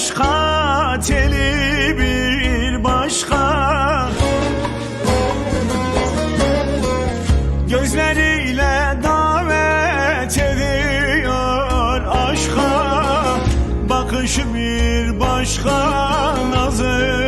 başka teli bir başka. Gözleriyle davet ediyor aşka. Bakışı bir başka nazır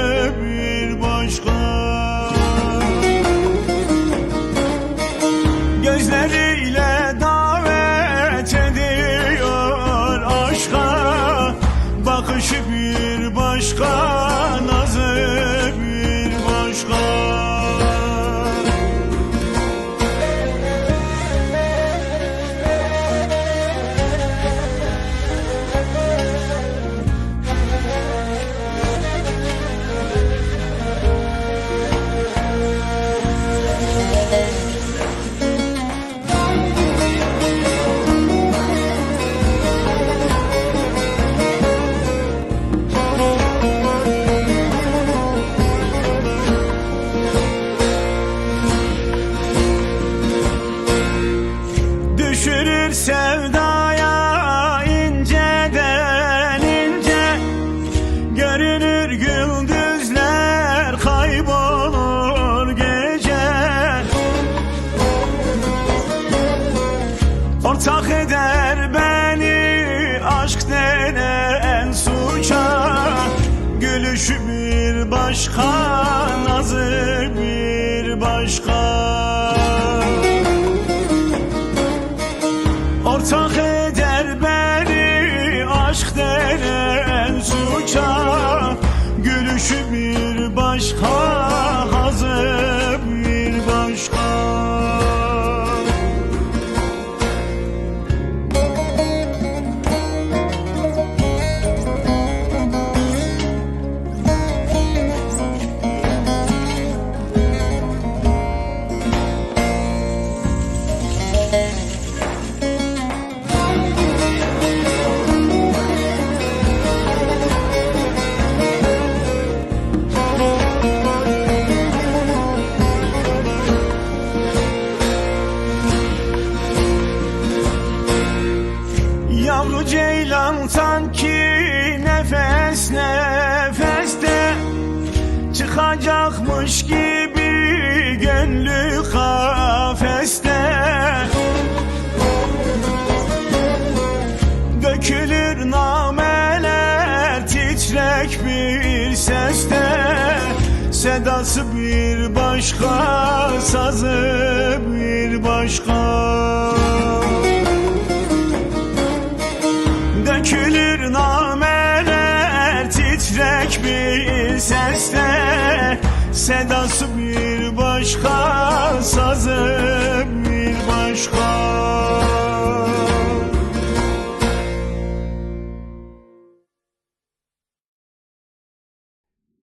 sevdaya inceden ince Görünür gündüzler kaybolur gece. Ortak eder beni aşk denen suça Gülüşü bir başka, nazı bir başka. Ortak eder beni aşk denen suça Gülüşü Çıkacakmış gibi gönlü kafeste. Dökülür nameler titrek bir seste. Sedası bir başka, sazı bir başka Sedası bir başka, sazı bir başka